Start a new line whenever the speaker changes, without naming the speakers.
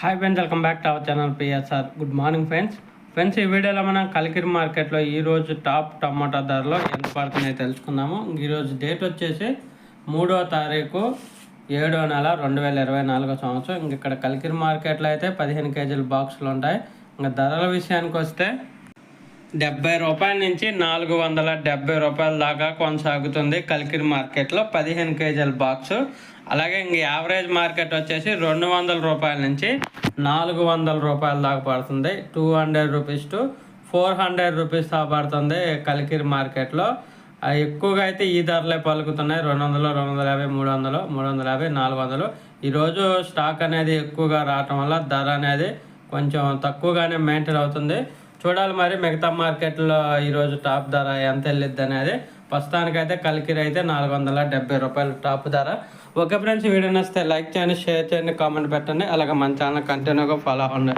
Hi friends welcome back to our channel PSR good morning friends friends ఈ వీడియోలో మనం కలికిరి మార్కెట్లో ఈరోజు టాప్ టమాటా ధరలో ఎంత పడుతున్నాయో తెలుసుకుందాము. ఈరోజు డేట్ వచ్చేసి మూడో తారీఖు ఏడో నెల రెండు వేల ఇరవై నాలుగో సంవత్సరం. ఇంక ఇక్కడ కలికిరి మార్కెట్లో అయితే పదిహేను కేజీల బాక్సులు ఉంటాయి. ఇంకా ధరల విషయానికి వస్తే డెబ్బై రూపాయల నుంచి నాలుగు వందల డెబ్బై రూపాయల దాకా కొనసాగుతుంది కలికిరి మార్కెట్లో పదిహేను కేజీల బాక్సు. అలాగే ఇంక యావరేజ్ మార్కెట్ వచ్చేసి రెండు వందల రూపాయల నుంచి నాలుగు వందల రూపాయల దాకా పడుతుంది. Two hundred rupees to four hundred rupees దాకా పడుతుంది కలికిరి మార్కెట్లో. ఎక్కువగా అయితే ఈ ధరలే పలుకుతున్నాయి. రెండు వందలు రెండు వందల యాభై మూడు వందలు మూడు వందల యాభై నాలుగు వందలు. ఈరోజు స్టాక్ అనేది ఎక్కువగా రావటం వల్ల ధర అనేది కొంచెం తక్కువగానే మెయింటైన్ అవుతుంది. చూడాలి మరి మిగతా మార్కెట్లో ఈరోజు టాప్ ధర ఎంత వెళ్ళిద్ది అనేది. ప్రస్తుతానికైతే కలికిరి అయితే నాలుగు వందల డెబ్బై రూపాయలు టాప్ ధర. ఓకే ఫ్రెండ్స్ వీడియో నచ్చితే లైక్ చేయండి షేర్ చేయండి కామెంట్ పెట్టండి. అలాగే మన ఛానల్ కంటిన్యూగా ఫాలో అవ్వండి.